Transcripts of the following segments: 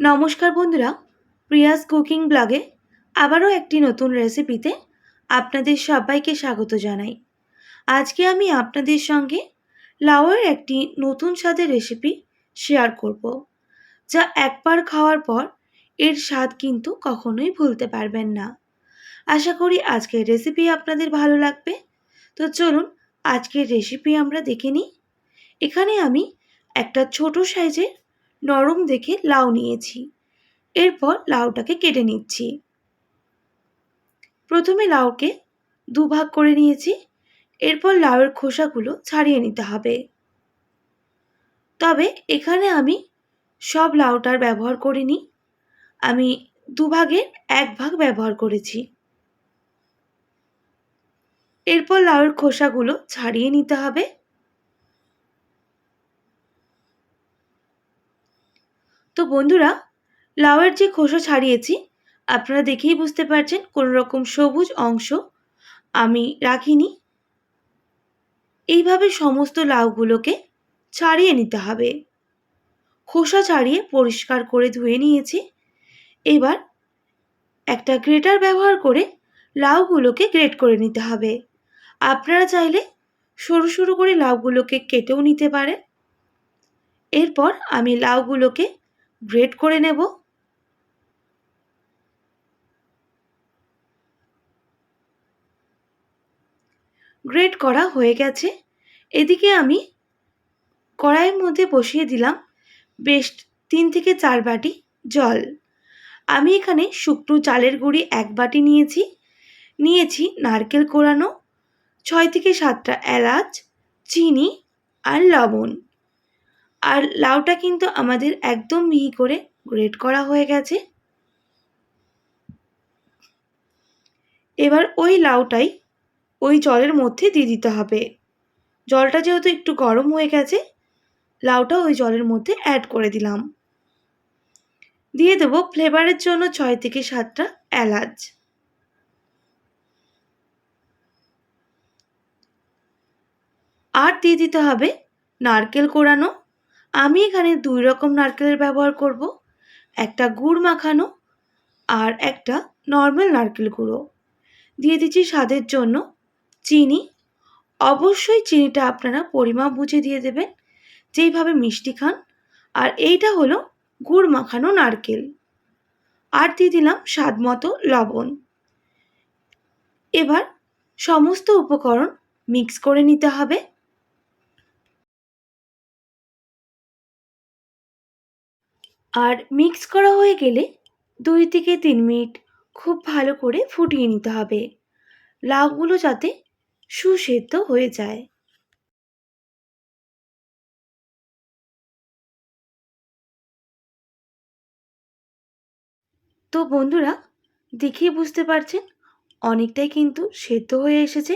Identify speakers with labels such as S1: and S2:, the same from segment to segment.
S1: নমস্কার বন্ধুরা, Prius cooking ব্লগে আবারও একটি নতুন রেসিপিতে আপনাদের সবাইকে স্বাগত জানাই। আজকে আমি আপনাদের সঙ্গে লাউয়ের একটি নতুন স্বাদের রেসিপি শেয়ার করব, যা একবার খাওয়ার পর এর স্বাদ কিন্তু কখনোই ভুলতে পারবেন না। আশা করি আজকের রেসিপি আপনাদের ভালো লাগবে। তো চলুন আজকের রেসিপি আমরা দেখে নিই। এখানে আমি একটা ছোট সাইজের নরম দেখে লাউ নিয়েছি। এরপর লাউটাকে কেটে নিচ্ছি। প্রথমে লাউকে দুভাগ করে নিয়েছি। এরপর লাউয়ের খোসাগুলো ছাড়িয়ে নিতে হবে। তবে এখানে আমি সব লাউটার ব্যবহার করিনি। আমি দুভাগের এক ভাগ ব্যবহার করেছি। এরপর লাউয়ের খোসাগুলো ছাড়িয়ে নিতে হবে। তো বন্ধুরা, লাউয়ের যে খোসা ছাড়িয়েছি, আপনারা দেখেই বুঝতে পারছেন কোনো রকম সবুজ অংশ আমি রাখিনি। এইভাবে সমস্ত লাউগুলোকে ছাড়িয়ে নিতে হবে। খোসা ছাড়িয়ে পরিষ্কার করে ধুয়ে নিয়েছি। এবার একটা গ্রেটার ব্যবহার করে লাউগুলোকে গ্রেট করে নিতে হবে। আপনারা চাইলে সরু সরু করে লাউগুলোকে কেটেও নিতে পারেন। এরপর আমি লাউগুলোকে গ্রেট করে নেব। গ্রেট করা হয়ে গেছে। এদিকে আমি কড়াইয়ের মধ্যে বসিয়ে দিলাম বেশ তিন থেকে চার বাটি জল। আমি এখানে শুকনো চালের গুঁড়ি এক বাটি নিয়েছি। নিয়েছি নারকেল কোরানো, ছয় থেকে সাতটা এলাচ, চিনি আর লবণ। আর লাউটা কিন্তু আমাদের একদম মিহি করে গ্রেট করা হয়ে গেছে। এবার ওই লাউটাই ওই জলের মধ্যে দিয়ে দিতে হবে। জলটা যেহেতু একটু গরম হয়ে গেছে লাউটা ওই জলের মধ্যে অ্যাড করে দিলাম। দিয়ে দেবো ফ্লেভারের জন্য ছয় থেকে সাতটা এলাচ। আর দিয়ে দিতে হবে নারকেল কোড়ানো আমি এখানে দুই রকম নারকেলের ব্যবহার করব। একটা গুড় মাখানো আর একটা নর্মাল নারকেল গুঁড়ো। দিয়ে দিচ্ছি স্বাদের জন্য চিনি। অবশ্যই চিনিটা আপনারা পরিমাপ বুঝে দিয়ে দেবেন, যেইভাবে মিষ্টি খান। আর এইটা হলো গুড় মাখানো নারকেল। আর দিয়ে দিলাম স্বাদ মতো লবণ। এবার সমস্ত উপকরণ মিক্স করে নিতে হবে। আর মিক্স করা হয়ে গেলে দুই থেকে তিন মিনিট খুব ভালো করে ফুটিয়ে নিতে হবে। লাউগুলো যাতে সুসেদ্ধ হয়ে যায়। তো বন্ধুরা, দেখেই বুঝতে পারছেন অনেকটাই কিন্তু সেদ্ধ হয়ে এসেছে।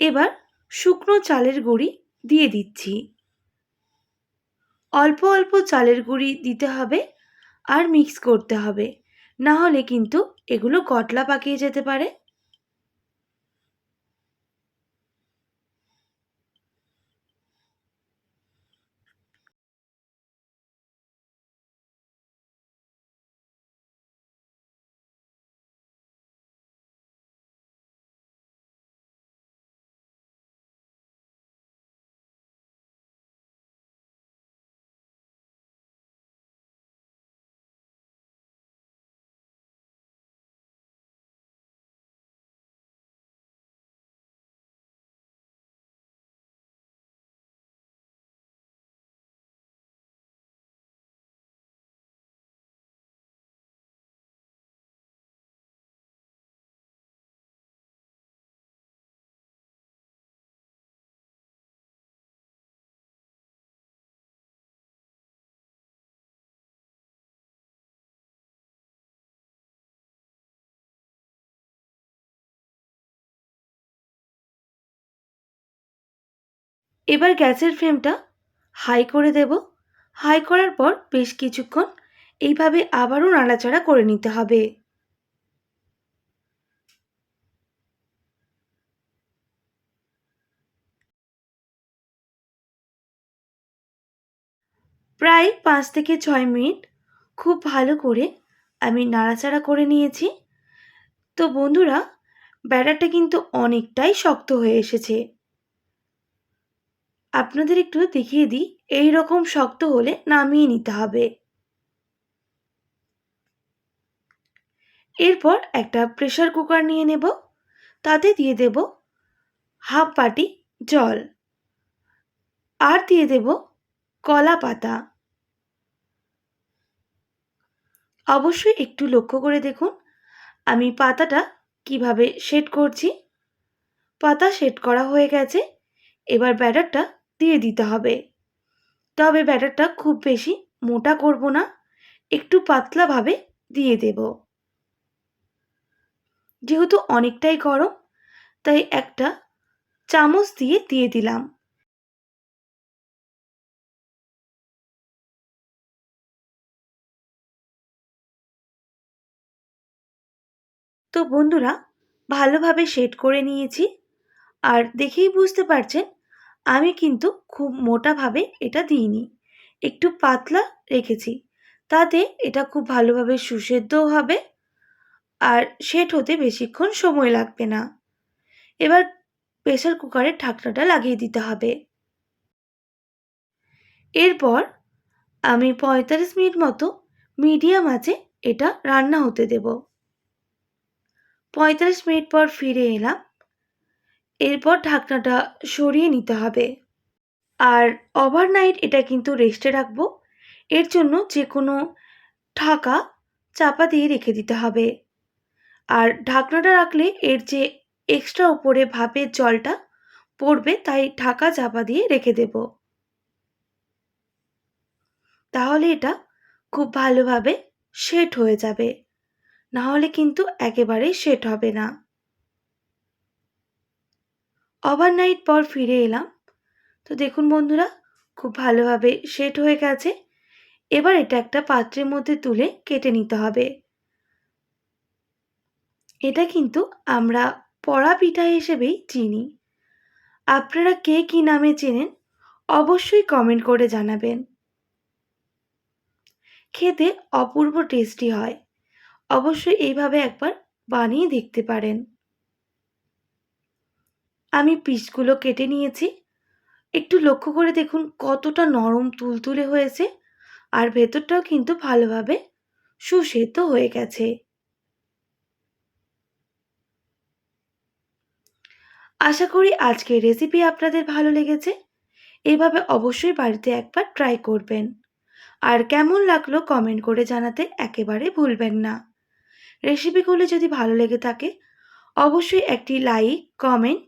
S1: এবার শুকনো চালের গুঁড়ি দিয়ে দিচ্ছি। অল্প অল্প চালের গুঁড়ি দিতে হবে আর মিক্স করতে হবে। না হলে কিন্তু এগুলো কটলা পাকিয়ে যেতে পারে। এবার গ্যাসের ফ্লেমটা হাই করে দেব। হাই করার পর বেশ কিছুক্ষণ এইভাবে আবারও নাড়াচাড়া করে নিতে হবে। প্রায় পাঁচ থেকে ছয় মিনিট খুব ভালো করে আমি নাড়াচাড়া করে নিয়েছি। তো বন্ধুরা, ব্যাটারটা কিন্তু অনেকটাই শক্ত হয়ে এসেছে। আপনাদের একটু দেখিয়ে দিই, এই রকম শক্ত হলে নামিয়ে নিতে হবে। এরপর একটা প্রেশার কুকার নিয়ে নেব, তাতে দিয়ে দেব হাফ বাটি জল আর দিয়ে দেব কলা পাতা। অবশ্যই একটু লক্ষ্য করে দেখুন, আমি পাতাটা কীভাবে সেট করছি। পাতা সেট করা হয়ে গেছে, এবার ব্যাটারটা দিয়ে দিতে হবে। তবে ব্যাটারটা খুব বেশি মোটা করব না, একটু পাতলাভাবে দিয়ে দেব। যেহেতু অনেকটাই গরম, তাই একটা চামচ দিয়ে দিয়ে দিলাম। তো বন্ধুরা, ভালোভাবে সেট করে নিয়েছি। আর দেখেই বুঝতে পারছেন আমি কিন্তু খুব মোটাভাবে এটা দিইনি। একটু পাতলা রেখেছি। তাতে এটা খুব ভালোভাবে সুসেদ্ধও হবে আর সেট হতে বেশিক্ষণ সময় লাগবে না। এবার প্রেসার কুকারের ঢাকনাটা লাগিয়ে দিতে হবে। এরপর আমি পঁয়তাল্লিশ মিনিট মতো মিডিয়াম আছে এটা রান্না হতে দেব। পঁয়তাল্লিশ মিনিট পর ফিরে এলাম। এরপর ঢাকনাটা সরিয়ে নিতে হবে। আর ওভারনাইট এটা কিন্তু রেস্টে রাখব। এর জন্য যে কোনো ঢাকা চাপা দিয়ে রেখে দিতে হবে। আর ঢাকনাটা রাখলে এর যে এক্সট্রা উপরে ভাপের জলটা পড়বে তাই ঢাকা চাপা দিয়ে রেখে দেব। তাহলে এটা খুব ভালোভাবে সেট হয়ে যাবে। না হলে কিন্তু একেবারেই সেট হবে না। ওভারনাইট পর ফিরে এলাম। তো দেখুন বন্ধুরা, খুব ভালোভাবে সেট হয়ে গেছে। এবার এটা একটা পাত্রের মধ্যে তুলে কেটে নিতে হবে। এটা কিন্তু আমরা পড়া পিঠা হিসেবেই চিনি। আপনারা কে কী নামে চেনেন, অবশ্যই কমেন্ট করে জানাবেন। খেতে অপূর্ব টেস্টি হয়। অবশ্যই এইভাবে একবার বানিয়ে দেখতে পারেন। আমি পিসগুলো কেটে নিয়েছি। একটু লক্ষ্য করে দেখুন কতটা নরম তুলতুলে হয়েছে আর ভেতরটাও কিন্তু ভালোভাবে সুসেদ্ধ হয়ে গেছে। আশা করি আজকের রেসিপি আপনাদের ভালো লেগেছে। এভাবে অবশ্যই বাড়িতে একবার ট্রাই করবেন। আর কেমন লাগল কমেন্ট করে জানাতে একেবারে ভুলবেন না। রেসিপিগুলো যদি ভালো লেগে থাকে, অবশ্যই একটি like comment